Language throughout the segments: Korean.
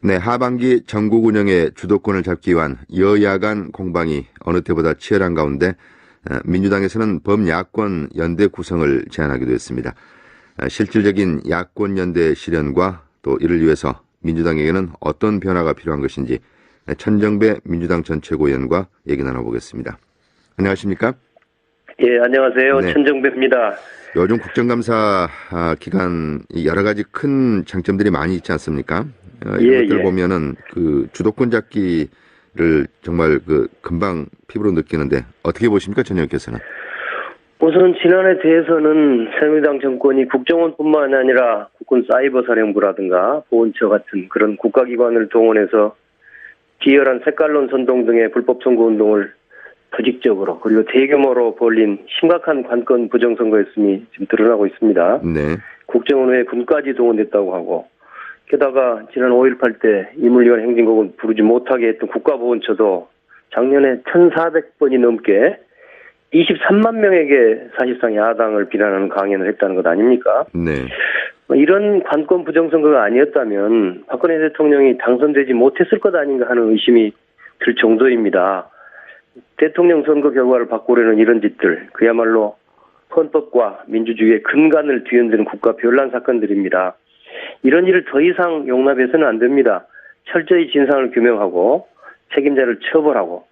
네, 하반기 전국 운영의 주도권을 잡기 위한 여야 간 공방이 어느 때보다 치열한 가운데 어, 민주당에서는 범야권 연대 구성을 제안하기도 했습니다. 어, 실질적인 야권 연대 실현과 또 이를 위해서 민주당에게는 어떤 변화가 필요한 것인지 천정배 민주당 전 최고위원과 얘기 나눠보겠습니다. 안녕하십니까? 예, 안녕하세요. 네. 천정배입니다. 요즘 국정감사 아, 기간 이 여러 가지 큰 장점들이 많이 있지 않습니까? 어, 이런 예, 것들 예. 보면은 그 주도권 잡기를 정말 그 금방 피부로 느끼는데 어떻게 보십니까, 전 의원께서는? 우선 지난해 대해서는 새누리당 정권이 국정원뿐만 아니라 국군 사이버사령부라든가 보훈처 같은 그런 국가기관을 동원해서 비열한 색깔론 선동 등의 불법 선거 운동을 조직적으로 그리고 대규모로 벌린 심각한 관건 부정선거였음이 지금 드러나고 있습니다. 네, 국정원에 군까지 동원됐다고 하고 게다가 지난 5.18 때 이물리관 행진곡을 부르지 못하게 했던 국가보훈처도 작년에 1,400번이 넘게 23만 명에게 사실상 야당을 비난하는 강연을 했다는 것 아닙니까? 네, 뭐 이런 관권 부정선거가 아니었다면 박근혜 대통령이 당선되지 못했을 것 아닌가 하는 의심이 들 정도입니다. 대통령 선거 결과를 바꾸려는 이런 짓들 그야말로 헌법과 민주주의의 근간을 뒤흔드는 국가 변란 사건들입니다. 이런 일을 더 이상 용납해서는 안 됩니다. 철저히 진상을 규명하고 책임자를 처벌하고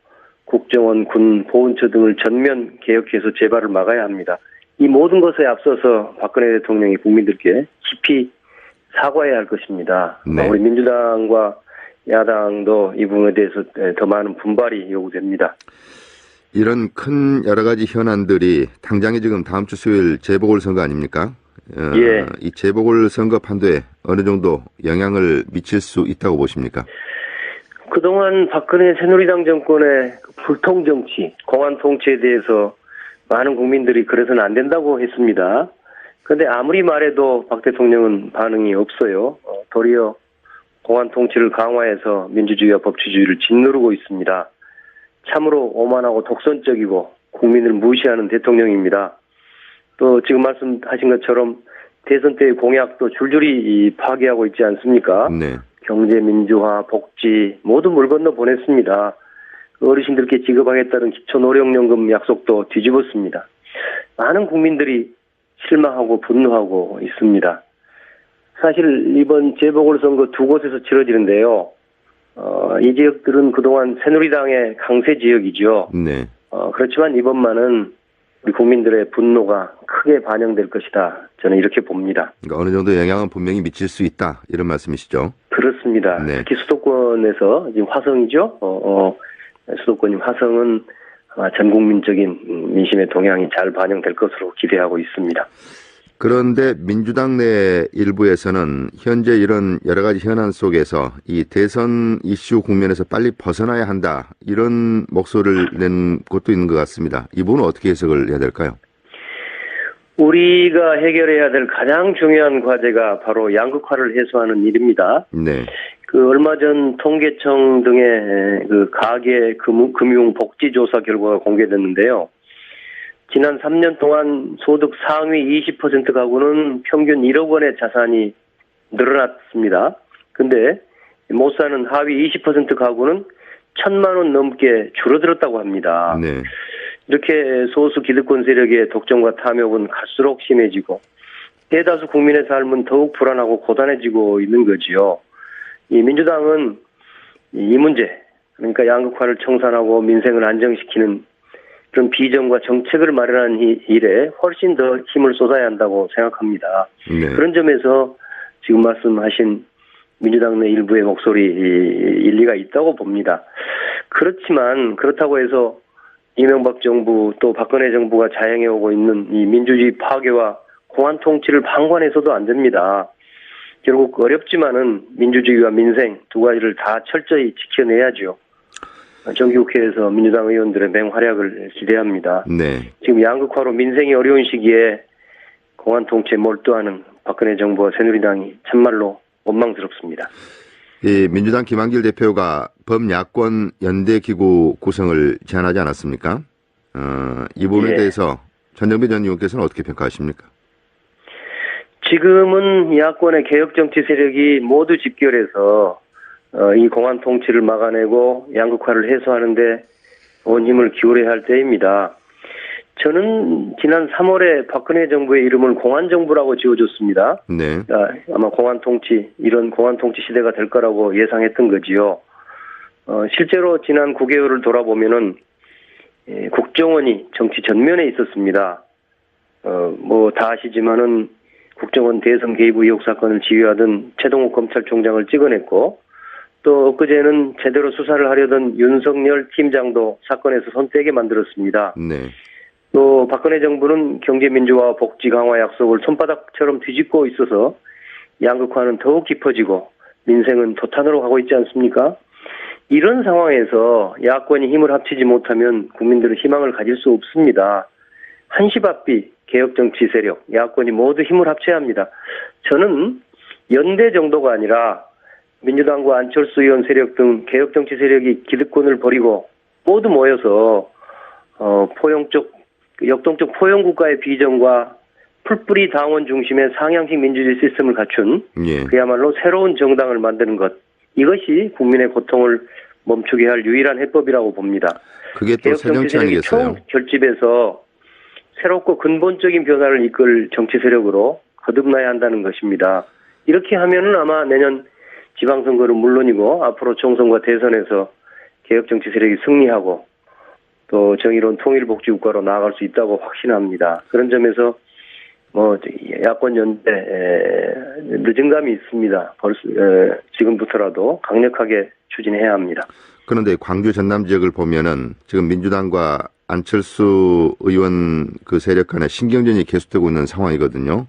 국정원, 군, 보훈처 등을 전면 개혁해서 재발을 막아야 합니다. 이 모든 것에 앞서서 박근혜 대통령이 국민들께 깊이 사과해야 할 것입니다. 네. 우리 민주당과 야당도 이 부분에 대해서 더 많은 분발이 요구됩니다. 이런 큰 여러 가지 현안들이 당장에 지금 다음 주 수요일 재보궐선거 아닙니까? 어, 예. 이 재보궐 선거 판도에 어느 정도 영향을 미칠 수 있다고 보십니까? 그동안 박근혜 새누리당 정권의 그 불통 정치, 공안 통치에 대해서 많은 국민들이 그래서는 안 된다고 했습니다. 그런데 아무리 말해도 박 대통령은 반응이 없어요. 어, 도리어 공안 통치를 강화해서 민주주의와 법치주의를 짓누르고 있습니다. 참으로 오만하고 독선적이고 국민을 무시하는 대통령입니다. 또 지금 말씀하신 것처럼 대선 때의 공약도 줄줄이 이 파기하고 있지 않습니까? 네, 경제 민주화, 복지 모두 물 건너 보냈습니다. 어르신들께 지급하겠다는 기초 노령연금 약속도 뒤집었습니다. 많은 국민들이 실망하고 분노하고 있습니다. 사실 이번 재보궐선거 두 곳에서 치러지는데요. 어, 이 지역들은 그동안 새누리당의 강세 지역이죠. 네. 어, 그렇지만 이번만은 우리 국민들의 분노가 크게 반영될 것이다. 저는 이렇게 봅니다. 그러니까 어느 정도 영향은 분명히 미칠 수 있다 이런 말씀이시죠? 그렇습니다. 네. 특히 수도권에서 지금 화성이죠. 어, 어, 수도권인 화성은 전 국민적인 음, 민심의 동향이 잘 반영될 것으로 기대하고 있습니다. 그런데 민주당 내 일부에서는 현재 이런 여러 가지 현안 속에서 이 대선 이슈 국면에서 빨리 벗어나야 한다 이런 목소리를 낸 곳도 있는 것 같습니다. 이 부분은 어떻게 해석을 해야 될까요? 우리가 해결해야 될 가장 중요한 과제가 바로 양극화를 해소하는 일입니다. 네, 그 얼마 전 통계청 등의 그 가계 금, 금융 복지 조사 결과가 공개됐는데요. 지난 3년 동안 소득 상위 20% 가구는 평균 1억 원의 자산이 늘어났습니다. 근데 못 사는 하위 20% 가구는 천만 원 넘게 줄어들었다고 합니다. 네, 이렇게 소수 기득권 세력의 독점과 탐욕은 갈수록 심해지고 대다수 국민의 삶은 더욱 불안하고 고단해지고 있는 거지요. 이 민주당은 이 문제 그러니까 양극화를 청산하고 민생을 안정시키는 그런 비전과 정책을 마련하는 이 일에 훨씬 더 힘을 쏟아야 한다고 생각합니다. 네. 그런 점에서 지금 말씀하신 민주당 내 일부의 목소리 이- 일리가 있다고 봅니다. 그렇지만 그렇다고 해서 이명박 정부 또 박근혜 정부가 자행해 오고 있는 이 민주주의 파괴와 공안 통치를 방관해서도 안 됩니다. 결국 어렵지만은 민주주의와 민생 두 가지를 다 철저히 지켜내야죠. 정기국회에서 민주당 의원들의 맹활약을 기대합니다. 네. 지금 양극화로 민생이 어려운 시기에 공안 통치에 몰두하는 박근혜 정부와 새누리당이 참말로 원망스럽습니다. 이 민주당 김한길 대표가 범야권 연대기구 구성을 제안하지 않았습니까? 어, 이 부분에 예. 대해서 전정배 전 의원께서는 어떻게 평가하십니까? 지금은 야권의 개혁 정치 세력이 모두 집결해서 어, 이 공안 통치를 막아내고 양극화를 해소하는데 온 힘을 기울여야 할 때입니다. 저는 지난 3월에 박근혜 정부의 이름을 공안 정부라고 지어줬습니다. 네. 아, 아마 공안 통치 이런 공안 통치 시대가 될 거라고 예상했던 거지요. 어, 실제로 지난 9개월을 돌아보면은 예, 국정원이 정치 전면에 있었습니다. 어, 뭐 다 아시지만은 국정원 대선 개입 의혹 사건을 지휘하던 최동욱 검찰총장을 찍어냈고 또 엊그제는 제대로 수사를 하려던 윤석열 팀장도 사건에서 손떼게 만들었습니다. 네. 또 박근혜 정부는 경제민주화 복지 강화 약속을 손바닥처럼 뒤집고 있어서 양극화는 더욱 깊어지고 민생은 도탄으로 가고 있지 않습니까? 이런 상황에서 야권이 힘을 합치지 못하면 국민들은 희망을 가질 수 없습니다. 한시바삐 개혁정치 세력, 야권이 모두 힘을 합쳐야 합니다. 저는 연대 정도가 아니라 민주당과 안철수 의원 세력 등 개혁 정치 세력이 기득권을 버리고 모두 모여서 어, 포용적 역동적 포용 국가의 비전과 풀뿌리 당원 중심의 상향식 민주주의 시스템을 갖춘 예. 그야말로 새로운 정당을 만드는 것 이것이 국민의 고통을 멈추게 할 유일한 해법이라고 봅니다. 그게 또 새정치 세력이 아니겠어요? 총 결집해서 새롭고 근본적인 변화를 이끌 정치 세력으로 거듭나야 한다는 것입니다. 이렇게 하면은 아마 내년 지방선거는 물론이고 앞으로 총선과 대선에서 개혁 정치 세력이 승리하고 또 정의로운 통일복지 국가로 나아갈 수 있다고 확신합니다. 그런 점에서 뭐 야권 연대 에, 늦은 감이 있습니다. 벌써 에, 지금부터라도 강력하게 추진해야 합니다. 그런데 광주 전남 지역을 보면은 지금 민주당과 안철수 의원 그 세력 간의 신경전이 계속되고 있는 상황이거든요.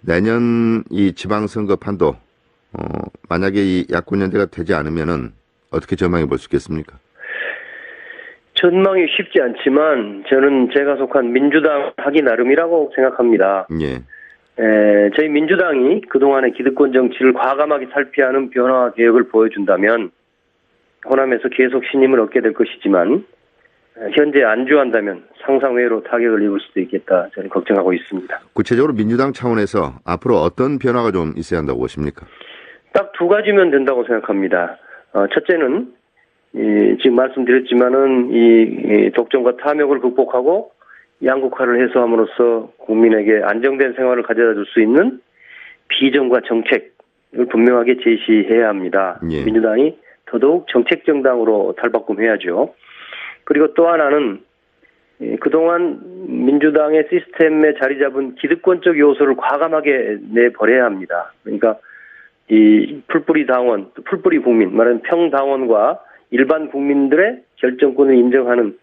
내년 이 지방선거 판도 어, 만약에 이 야권 연대가 되지 않으면은 어떻게 전망해 볼 수 있겠습니까? 전망이 쉽지 않지만 저는 제가 속한 민주당 하기 나름이라고 생각합니다. 예. 에, 저희 민주당이 그동안의 기득권 정치를 과감하게 살피하는 변화 개혁을 보여준다면 호남에서 계속 신임을 얻게 될 것이지만 에, 현재 안주한다면 상상 외로 타격을 입을 수도 있겠다 저는 걱정하고 있습니다. 구체적으로 민주당 차원에서 앞으로 어떤 변화가 좀 있어야 한다고 보십니까? 딱 두 가지면 된다고 생각합니다. 어, 첫째는 이, 지금 말씀드렸지만은 이, 이 독점과 탐욕을 극복하고 양극화를 해소함으로써 국민에게 안정된 생활을 가져다 줄 수 있는 비전과 정책을 분명하게 제시해야 합니다. 예. 민주당이 더더욱 정책 정당으로 탈바꿈해야죠. 그리고 또 하나는 이, 그동안 민주당의 시스템에 자리 잡은 기득권적 요소를 과감하게 내버려야 합니다. 그러니까 이 풀뿌리 당원, 풀뿌리 국민, 말하는 평당원과 일반 국민들의 결정권을 인정하는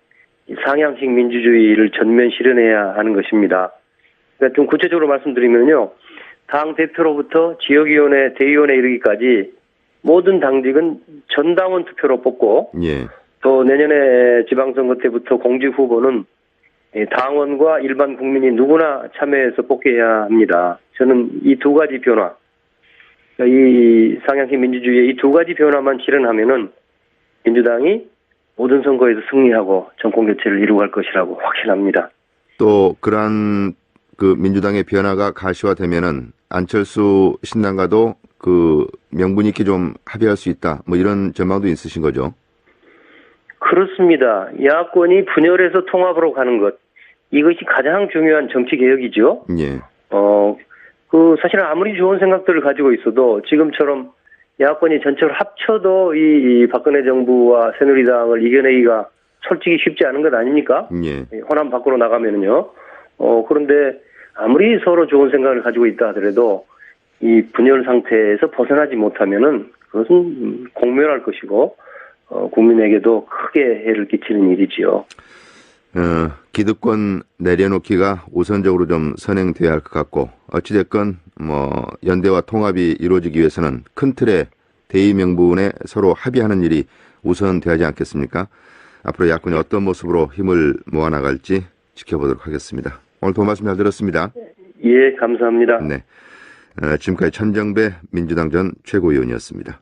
이 상향식 민주주의를 전면 실현해야 하는 것입니다. 그러니까 좀 구체적으로 말씀드리면요. 당 대표로부터 지역위원회, 대의원에 이르기까지 모든 당직은 전당원 투표로 뽑고 예. 또 내년에 지방선거 때부터 공직 후보는 이 당원과 일반 국민이 누구나 참여해서 뽑게 해야 합니다. 저는 이 두 가지 변화, 이 상향식 민주주의의 이 두 가지 변화만 실현하면은 민주당이 모든 선거에서 승리하고 정권 교체를 이루고 갈 것이라고 확신합니다. 또 그러한 그 민주당의 변화가 가시화되면은 안철수 신당과도 그 명분 있게 좀 합의할 수 있다. 뭐 이런 전망도 있으신 거죠. 그렇습니다. 야권이 분열해서 통합으로 가는 것 이것이 가장 중요한 정치 개혁이죠. 예. 어, 그, 사실은 아무리 좋은 생각들을 가지고 있어도 지금처럼 야권이 전체를 합쳐도 이, 이 박근혜 정부와 새누리당을 이겨내기가 솔직히 쉽지 않은 것 아닙니까? 예. 이 호남 밖으로 나가면은요. 어, 그런데 아무리 서로 좋은 생각을 가지고 있다 하더라도 이 분열 상태에서 벗어나지 못하면은 그것은 공멸할 것이고, 어, 국민에게도 크게 해를 끼치는 일이지요. 어, 기득권 내려놓기가 우선적으로 좀 선행돼야 할 것 같고 어찌됐건 뭐 연대와 통합이 이루어지기 위해서는 큰 틀의 대의 명분에 서로 합의하는 일이 우선 돼야지 않겠습니까? 앞으로 야권이 어떤 모습으로 힘을 모아 나갈지 지켜보도록 하겠습니다. 오늘 도움 말씀 잘 들었습니다. 예, 감사합니다. 네. 어, 지금까지 천정배 민주당 전 최고위원이었습니다.